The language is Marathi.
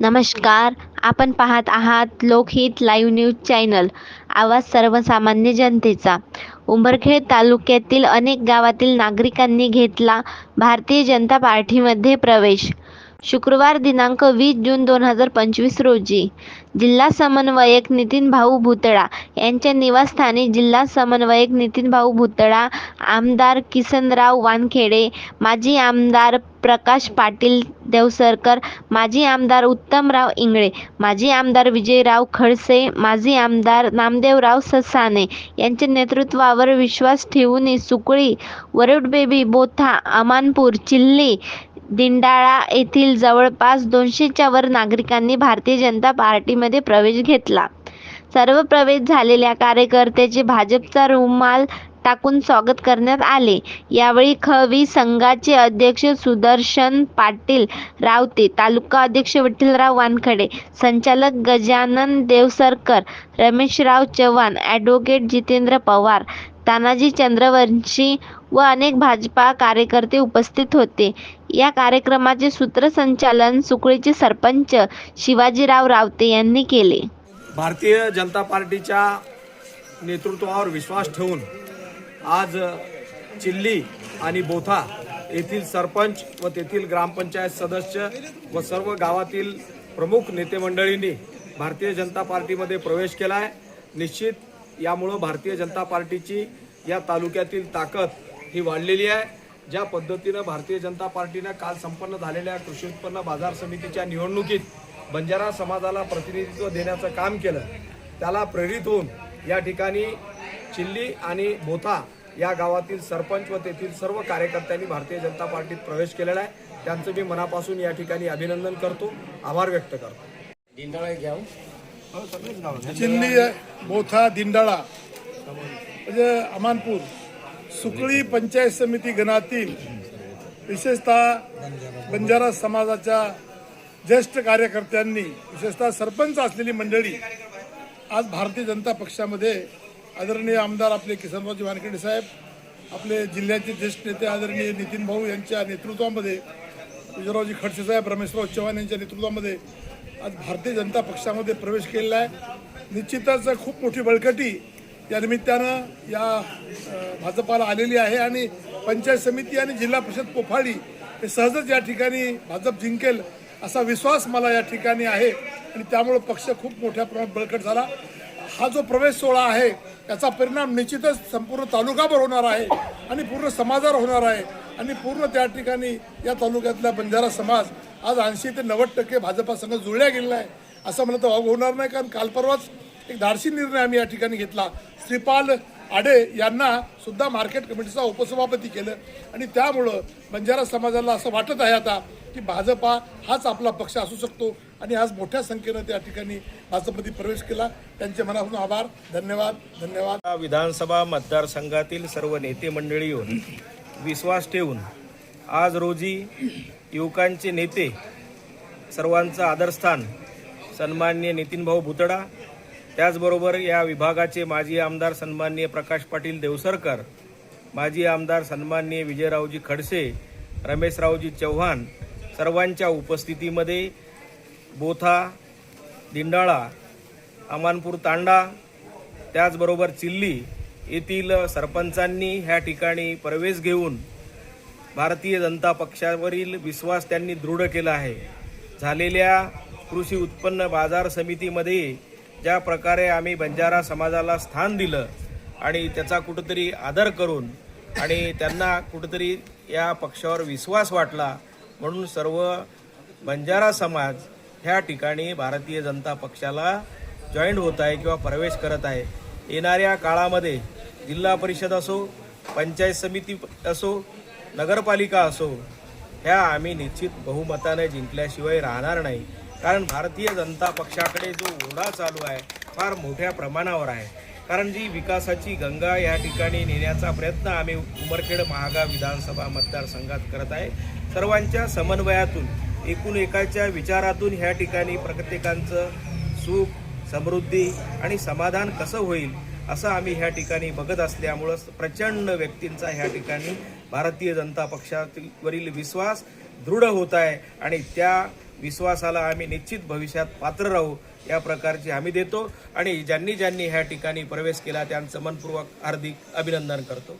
नमस्कार आपण पाहत आहात लोकहित लाईव्ह न्यूज चॅनल आवाज सर्वसामान्य जनतेचा. उंबरखेड तालुक्यातील अनेक गावातील नागरिकांनी घेतला भारतीय जनता पार्टीमध्ये प्रवेश. शुक्रवार दिनांक वीस जून दोन हजार पंचवीस रोजी जिल्हा समन्वयक नितीन भाऊ भुतळा यांच्या निवासस्थानी जिल्हा समन्वयक नितीन भाऊ भुतळा आमदार किसनराव वानखेडे माजी आमदार प्रकाश पाटील देवसरकर माजी आमदार उत्तमराव इंगळे माजी आमदार विजयराव खडसे माजी आमदार नामदेवराव ससाने यांच्या नेतृत्वावर विश्वास ठेवून सुकळी वरुडबेबी बोथा अमानपूर चिल्ली दिंडाळा येथील जवळपास दोनशेच्या वर नागरिकांनी भारतीय जनता पार्टीमध्ये प्रवेश घेतला. सर्व प्रवेश झालेल्या कार्यकर्त्याचे भाजपचा रुमाल टाकून स्वागत करण्यात आले. यावेळी खवी संघाचे अध्यक्ष सुदर्शन पाटील रावते तालुका अध्यक्ष विठ्ठलराव वानखडे संचालक गजानन देवसरकर रमेशराव चव्हाण ॲडव्होकेट जितेंद्र पवार तानाजी चंद्रवंशी व अनेक भाजपा कार्यकर्ते उपस्थित होते. या कार्यक्रमाचे सूत्रसंचालन सुकळीचे सरपंच शिवाजीराव रावते यांनी केले. भारतीय जनता पार्टीच्या नेतृत्वावर विश्वास ठेवून आज चिल्ली आणि बोथा येथील सरपंच व तेथील ग्रामपंचायत सदस्य व सर्व गावातील प्रमुख नेते मंडळींनी भारतीय जनता पार्टीमध्ये प्रवेश केला आहे निश्चित यामुळं भारतीय जनता पार्टीची या तालुक्यातील ताकद ही वाढलेली आहे. ज्या पद्धतीनं भारतीय जनता पार्टीनं काल संपन्न झालेल्या कृषी उत्पन्न बाजार समितीच्या निवडणुकीत बंजारा समाजाला प्रतिनिधित्व देण्याचं काम केलं त्याला प्रेरित होऊन या ठिकाणी चिल्ली आणि बोथा या गावातील सरपंच व तेथील सर्व कार्यकर्त्यांनी भारतीय जनता पार्टीत प्रवेश केलेला आहे. त्यांचं मी मनापासून या ठिकाणी अभिनंदन करतो. आभार व्यक्त करतो. चिल्ली मोथा दिंडाळा म्हणजे अमानपूर. सुकळी पंचायत समिती गणातील विशेषतः बंजारा समाजाच्या ज्येष्ठ कार्यकर्त्यांनी विशेषतः सरपंच असलेली मंडळी आज भारतीय जनता पक्षामध्ये आदरणीय आमदार आपले किसनरावजी वानखेडे साहेब आपले जिल्ह्याचे ज्येष्ठ नेते आदरणीय नितीन भाऊ यांच्या नेतृत्वामध्ये विजयरावजी खडसे साहेब रमेशराव चव्हाण यांच्या नेतृत्वामध्ये आज भारतीय जनता पक्षामध्ये प्रवेश केलेला आहे. निश्चितच खूप मोठी बळकटी या निमित्तानं या भाजपाला आलेली आहे आणि पंचायत समिती आणि जिल्हा परिषद कोफाडी हे सहजच या ठिकाणी भाजप जिंकेल असा विश्वास मला या ठिकाणी आहे. आणि त्यामुळं पक्ष खूप मोठ्या प्रमाणात बळकट झाला. हा जो प्रवेश सोहळा आहे याचा परिणाम निश्चितच संपूर्ण तालुकाभर होणार आहे आणि पूर्ण समाजावर होणार आहे. आणि पूर्ण त्या ठिकाणी या तालुक्यातला बंजारा समाज आज ऐंशी ते नव्वद टक्के भाजपा संघ जुळल्या गेलेला आहे. असं मला तर वाघ होणार नाही कारण काल परवाच एक धाडसी निर्णय आम्ही या ठिकाणी घेतला. श्रीपाल आडे यांना सुद्धा मार्केट कमिटीचा उपसभापती केलं. आणि त्यामुळं बंजारा समाजाला असं वाटत आहे आता की भाजपा हाच आपला पक्ष असू शकतो. आणि आज मोठ्या संख्येनं त्या ठिकाणी भाजपमध्ये प्रवेश केला. त्यांचे मनापासून आभार. धन्यवाद. धन्यवाद. विधानसभा मतदारसंघातील सर्व नेते मंडळी येऊन विश्वास ठेवून आज रोजी युवकांचे नेते सर्वांचं आदरस्थान सन्माननीय नितीनभाऊ भुतडा त्याचबरोबर या विभागाचे माजी आमदार सन्माननीय प्रकाश पाटील देवसरकर माजी आमदार सन्माननीय विजयरावजी खडसे रमेशरावजी चव्हाण सर्वांच्या उपस्थितीमध्ये बोथा दिंडाळा अमानपूर तांडा त्याचबरोबर चिल्ली येथील सरपंचांनी ह्या ठिकाणी प्रवेश घेऊन भारतीय जनता पक्षावरील विश्वास त्यांनी दृढ केला आहे. झालेल्या कृषी उत्पन्न बाजार समितीमध्ये ज्या प्रकारे आम्ही बंजारा समाजाला स्थान दिलं आणि त्याचा कुठंतरी आदर करून आणि त्यांना कुठंतरी या पक्षावर विश्वास वाटला म्हणून सर्व बंजारा समाज ह्या ठिकाणी भारतीय जनता पक्षाला जॉईंट होत आहे किंवा प्रवेश करत आहे. येणाऱ्या काळामध्ये जिल्हा परिषद असो पंचायत समिती असो नगरपालिका असो ह्या आम्ही निश्चित बहुमताने जिंकल्याशिवाय राहणार नाही. कारण भारतीय जनता पक्षाकडे जो ओढा चालू आहे फार मोठ्या प्रमाणावर आहे. कारण जी विकासाची गंगा या ठिकाणी नेण्याचा प्रयत्न आम्ही उमरखेड महागाव विधानसभा मतदारसंघात करत आहे सर्वांच्या समन्वयातून एकूण एकाच्या विचारातून ह्या ठिकाणी प्रत्येकांचं सुख समृद्धी आणि समाधान कसं होईल असं आम्ही ह्या ठिकाणी बघत असल्यामुळं प्रचंड व्यक्तींचा ह्या ठिकाणी भारतीय जनता पक्षावरील विश्वास दृढ होत आहे आणि त्या विश्वासाला आम्ही निश्चित भविष्यात पात्र राहू या प्रकारची हमी देतो. आणि ज्यांनी ज्यांनी ह्या ठिकाणी प्रवेश केला त्यांचं मनपूर्वक हार्दिक अभिनंदन करतो.